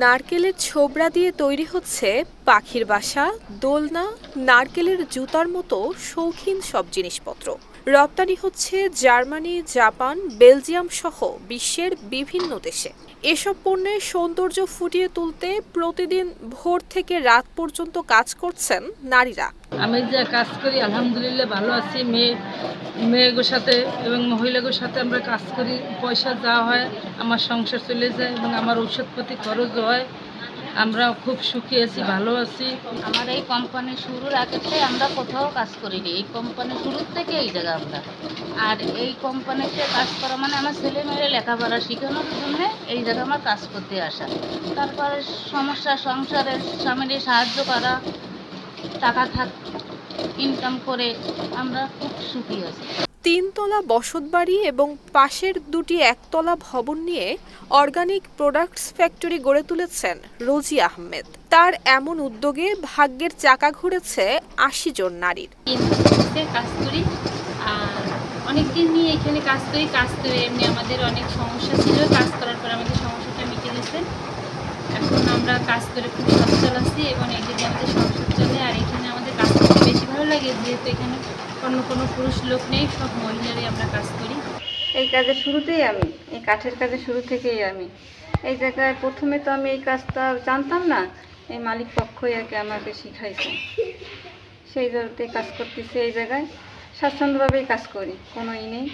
নারকেলের ছোবড়া দিয়ে তৈরি হচ্ছে পাখির বাসা, দোলনা, নারকেলের জুতার মতো শৌখিন সব জিনিসপত্র। রপ্তানি হচ্ছে জার্মানি, জাপান, বেলজিয়াম সহ বিশ্বের বিভিন্ন দেশে। এসব পণ্যের সৌন্দর্য ফুটিয়ে তুলতে প্রতিদিন ভোর থেকে রাত পর্যন্ত কাজ করছেন নারীরা। আমি যে কাজ করি, আলহামদুলিল্লাহ ভালো আছি। মেয়ে মেয়েগুলোর সাথে এবং মহিলাগুলোর সাথে আমরা কাজ করি। পয়সা দেওয়া হয়, আমার সংসার চলে যায় এবং আমার ঔষধপাতি খরচ হয়। আমরা খুব সুখী আছি, ভালো আছি। আমার এই কোম্পানি শুরুর আগে থেকে আমরা কোথাও কাজ করিনি। এই কোম্পানি শুরুর থেকে এই জায়গা আমরা। আর এই কোম্পানিতে কাজ করা মানে আমার ছেলে মেয়েরা লেখাপড়া শেখানোর জন্য এই জায়গা আমার কাজ করতে আসা। তারপরে সমস্যা, সংসারের স্বামীর সাহায্য করা, টাকা থাক ইনকাম করে আমরা খুব সুখী আছি। তিনতলা বসতবাড়ি এবং পাশের দুটি একতলা ভবন নিয়ে অর্গানিক প্রোডাক্টস ফ্যাক্টরি গড়ে তুলেছেন রোজি আহমেদ। তার এমন উদ্যোগে ভাগ্যের চাকা ঘুরেছে আশি জন নারীর। কাজ করি। আর অনেক নিয়ে এখানে কাজ করি, কাজ করে এমনি আমাদের অনেক সমস্যা ছিল। কাজ করার পর আমাদের সমস্যাটা মিটে গেছে। এখন আমরা কাজ করে খুব সচ্ছল আছি এবং এদিকে আমাদের সংসার চলে, আর এখানে আমাদের কাজ করতে বেশি ভালো লাগে, যেহেতু এখানে অন্য কোনো পুরুষ লোক নেই সব মহিলারাই আমরা কাজ করি। এই কাজের শুরুতেই আমি এই কাঠের কাজের শুরু থেকেই আমি। এই জায়গায় প্রথমে তো আমি এই কাজটা জানতাম না এই মালিক পক্ষই কি আমাকে শিখাইছে। সেই জন্যতে কাজ করতেছি এই জায়গায়। স্বাচ্ছন্দ্যভাবেই কাজ করি কোনো ই নেই।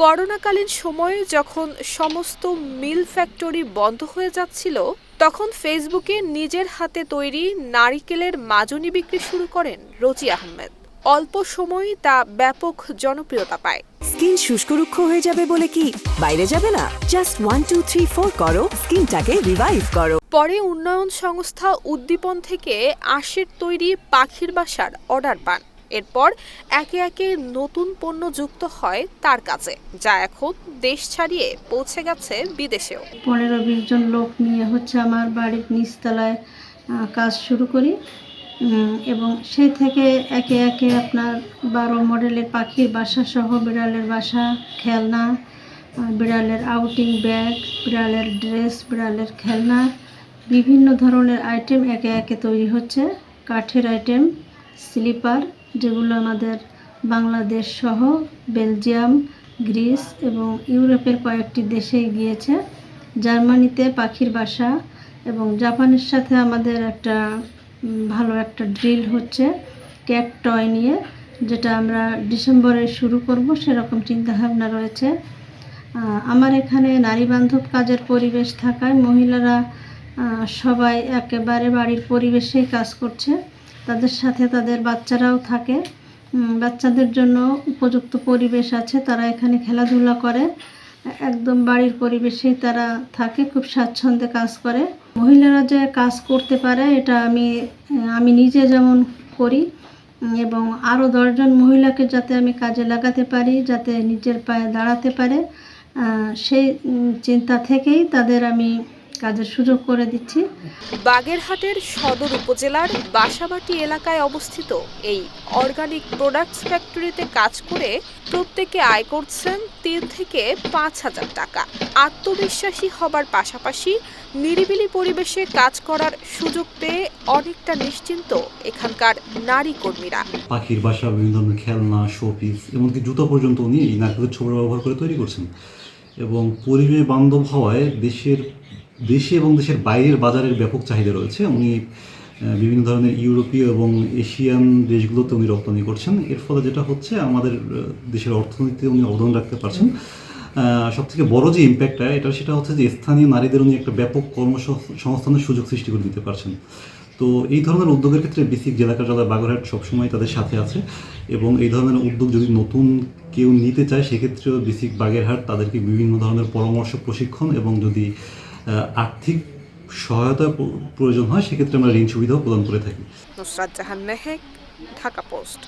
করোনাকালীন সময়ে যখন সমস্ত মিল ফ্যাক্টরি বন্ধ হয়ে যাচ্ছিল তখন ফেসবুকে নিজের হাতে তৈরি নারিকেলের মাজনি বিক্রি শুরু করেন রোজি আহমেদ। অল্প সময়ই তা ব্যাপক জনপ্রিয়তা পায়। স্কিন শুষ্ক রুক্ষ হয়ে যাবে বলে কি? বাইরে যাবে না। Just one two three four করো। স্কিনটাকে রিভাইভ করো। পরে উন্নয়ন সংস্থা উদ্দীপন থেকে আশের তৈরি পাখির বাসার অর্ডার পান। এরপর একে একে নতুন পণ্য যুক্ত হয় তার কাছে যা এখন দেশ ছাড়িয়ে পৌঁছে গেছে বিদেশেও। পনেরো বিশ জন লোক নিয়ে হচ্ছে আমার বাড়ির নিচতলায় কাজ শুরু করি। এবং সেই থেকে একে একে আপনার বারো মডেলের পাখির বাসা সহ বিড়ালের বাসা, খেলনা বিড়ালের আউটিং ব্যাগ বিড়ালের ড্রেস বিড়ালের খেলনা, বিভিন্ন ধরনের আইটেম একে একে তৈরি হচ্ছে। কাঠের আইটেম স্লিপার যেগুলো আমাদের বাংলাদেশ সহ বেলজিয়াম, গ্রিস এবং ইউরোপের কয়েকটি দেশে গিয়েছে। জার্মানিতে পাখির বাসা এবং জাপানের সাথে আমাদের একটা ভালো একটা ড্রিল হচ্ছে ক্যাট টয় নিয়ে, যেটা আমরা ডিসেম্বরে শুরু করব, সেরকম চিন্তাভাবনা রয়েছে। আমার এখানে নারী বান্ধব কাজের পরিবেশ থাকায় মহিলারা সবাই একেবারে বাড়ির পরিবেশেই কাজ করছে। তাদের সাথে তাদের বাচ্চারাও থাকে। বাচ্চাদের জন্য উপযুক্ত পরিবেশ আছে, তারা এখানে খেলাধুলা করে। একদম বাড়ির পরিবেশে তারা থাকে, খুব স্বাচ্ছন্দ্যে কাজ করে। মহিলারা যে কাজ করতে পারে, এটা আমি আমি নিজে যেমন করি, এবং আরও দশজন মহিলাকে যাতে আমি কাজে লাগাতে পারি, যাতে নিজের পায়ে দাঁড়াতে পারে সেই চিন্তা থেকেই তাদের আমি কাজের সুযোগ করে দিচ্ছি। বাগেরহাটের সদর উপজেলার বাসাবাটি এলাকায় অবস্থিত এই অর্গানিক প্রোডাক্টস ফ্যাক্টরিতে কাজ করে প্রত্যেকে আয় করছেন তিন থেকে পাঁচ হাজার টাকা। আত্মবিশ্বাসী হবার পাশাপাশি নিরিবিলি পরিবেশে কাজ করার সুযোগ পেয়ে অনেকটা নিশ্চিন্ত এখানকার নারী কর্মীরা। পাখির বাসা বিভিন্ন ধরনের খেলনা শোপিস এমনকি জুতো পর্যন্ত উনি এই নারকেলের ছোবড়া ব্যবহার করে তৈরি করছেন। এবং পরিবেশ বান্ধব হওয়ায় দেশের দেশে এবং দেশের বাইরের বাজারের ব্যাপক চাহিদা রয়েছে। উনি বিভিন্ন ধরনের ইউরোপীয় এবং এশিয়ান দেশগুলোতে উনি রপ্তানি করছেন। এর ফলে যেটা হচ্ছে, আমাদের দেশের অর্থনীতিতে উনি অবদান রাখতে পারছেন। সব থেকে বড় যে ইম্প্যাক্টটা এটা সেটা হচ্ছে যে স্থানীয় নারীদের উনি একটা ব্যাপক কর্মসংস্থানের সুযোগ সৃষ্টি করে দিতে পারছেন। তো এই ধরনের উদ্যোগের ক্ষেত্রে বেসিক জেলা কার্যালয় বাগেরহাট সবসময় তাদের সাথে আছে এবং এই ধরনের উদ্যোগ যদি নতুন কেউ নিতে চায়, সেক্ষেত্রেও বেসিক বাগেরহাট তাদেরকে বিভিন্ন ধরনের পরামর্শ, প্রশিক্ষণ এবং যদি আর্থিক সহায়তা প্রয়োজন হয়, সেক্ষেত্রে আমরা ঋণ সুবিধাও প্রদান করে থাকি। নুসরাত জাহান মেহেক, ঢাকা পোস্ট।